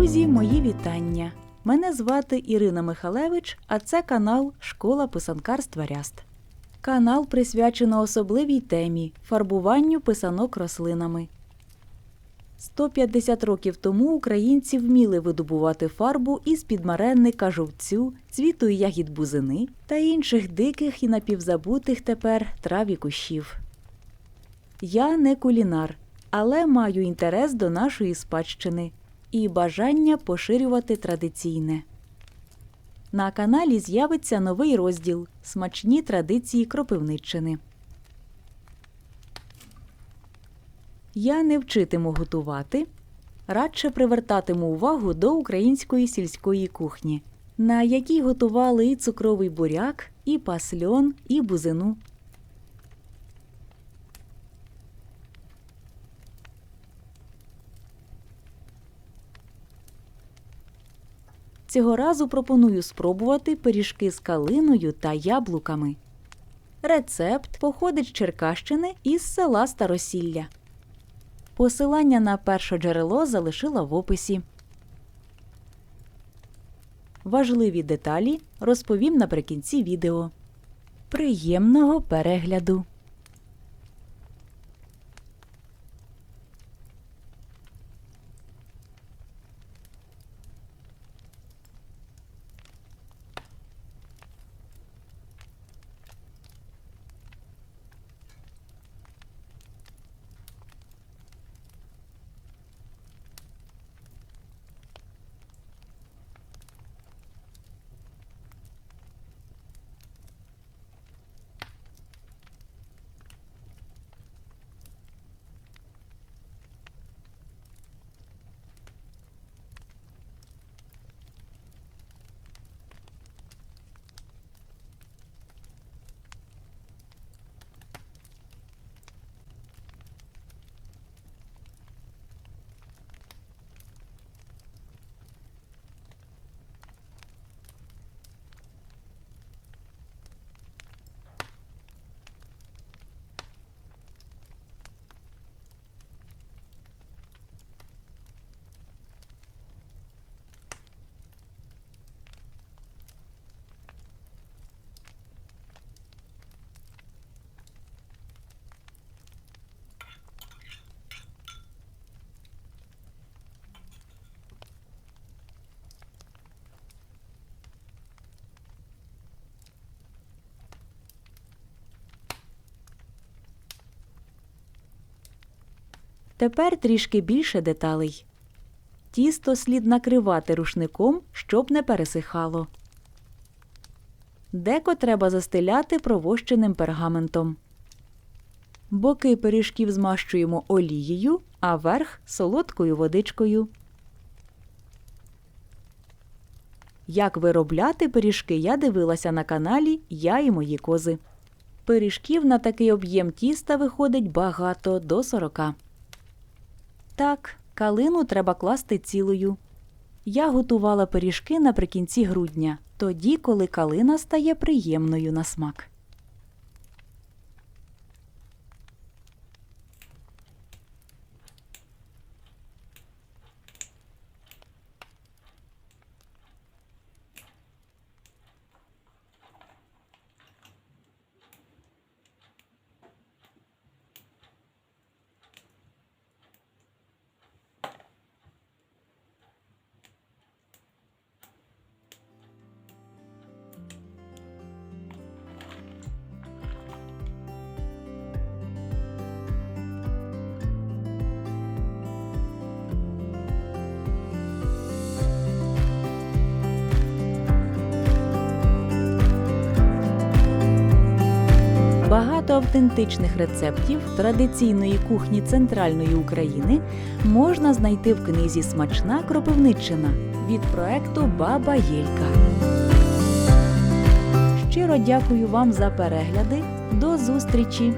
вітання! Мене звати Ірина Михалевич, а це канал Школа писанкарства Ряст. Канал присвячено особливій темі фарбуванню писанок рослинами. 150 років тому українці вміли видобувати фарбу із підмаренника жовцю, цвіту і ягід бузини та інших диких і напівзабутих тепер трав і кущів. Я не кулінар, але маю інтерес до нашої спадщини і бажання поширювати традиційне. На каналі з'явиться новий розділ Смачні традиції Кропивниччини. Я не вчитиму готувати, радше привертатиму увагу до української сільської кухні, на якій готували і цукровий буряк, і пасльон, і бузину. Цього разу пропоную спробувати пиріжки з калиною та яблуками. Рецепт походить з Черкащини із села Старосілля. Посилання на перше джерело залишила в описі. Важливі деталі розповім наприкінці відео. Приємного перегляду! Тепер трішки більше деталей. Тісто слід накривати рушником, щоб не пересихало. Деко треба застеляти провощеним пергаментом. Боки пиріжків змащуємо олією, а верх солодкою водичкою. Як виробляти пиріжки, я дивилася на каналі Я і мої кози. Пиріжків на такий об'єм тіста виходить багато до 40. Так, калину треба класти цілою. Я готувала пиріжки наприкінці грудня, тоді, коли калина стає приємною на смак. Багато автентичних рецептів традиційної кухні центральної України можна знайти в книзі Смачна Кропивниччина від проекту Баба Єлька. Щиро дякую вам за перегляди. До зустрічі!